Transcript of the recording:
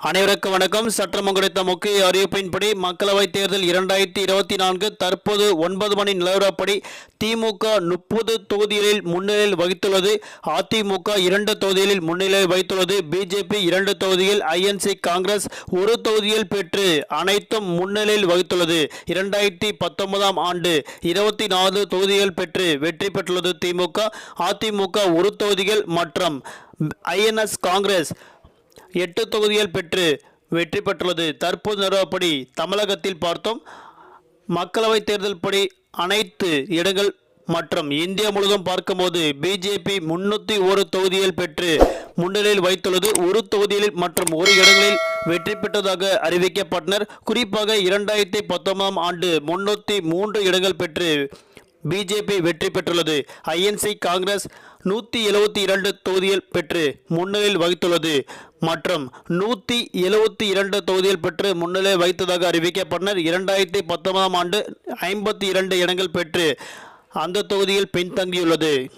அனைவருக்கும் வணக்கம். சற்றம் கிடைத்த முக்கிய அறிவிப்பின்படி மக்களவைத் தேர்தல் இரண்டாயிரத்தி இருபத்தி நான்கு தற்போது ஒன்பது மணி நிலவரப்படி திமுக முப்பது தொகுதிகளில் முன்னிலையில் வகித்துள்ளது. அதிமுக இரண்டு தொகுதிகளில் முன்னிலையில் வகித்துள்ளது பிஜேபி இரண்டு தொகுதியில் ஐஎன்சி காங்கிரஸ் ஒரு தொகுதியில் பெற்று அனைத்தும் முன்னிலையில் வகித்துள்ளது. இரண்டாயிரத்தி பத்தொன்பதாம் ஆண்டு இருபத்தி நாலு தொகுதிகள் பெற்று வெற்றி பெற்றுள்ளது திமுக. அதிமுக ஒரு தொகுதிகள் மற்றும் ஐஎன்எஸ் காங்கிரஸ் எட்டு தொகுதிகள் பெற்று வெற்றி பெற்றுள்ளது. தற்போது நிறுவப்படி தமிழகத்தில் பார்த்தோம் மக்களவைத் தேர்தல் படி அனைத்து இடங்கள் மற்றும் இந்தியா முழுவதும் பார்க்கும்போது பிஜேபி முன்னூற்றி ஒரு தொகுதியில் பெற்று முன்னிலையில் வைத்துள்ளது. ஒரு தொகுதியில் மற்றும் ஒரு இடங்களில் வெற்றி பெற்றதாக அறிவிக்கப்பட்டனர். குறிப்பாக இரண்டாயிரத்தி பத்தொன்பதாம் ஆண்டு முன்னூற்றி மூன்று இடங்கள் பெற்று பிஜேபி வெற்றி பெற்றுள்ளது. ஐஎன்சி காங்கிரஸ் நூற்றி எழுபத்தி இரண்டு தொகுதியில் பெற்று முன்னிலையில் வகித்துள்ளது. மற்றும் நூற்றி எழுபத்தி இரண்டு தொகுதியில் பெற்று முன்னிலை வைத்ததாக அறிவிக்கப்பட்டனர் இரண்டாயிரத்தி பத்தொன்பதாம் ஆண்டு ஐம்பத்தி இரண்டு இடங்கள் பெற்று அந்த தொகுதியில் பின்தங்கியுள்ளது.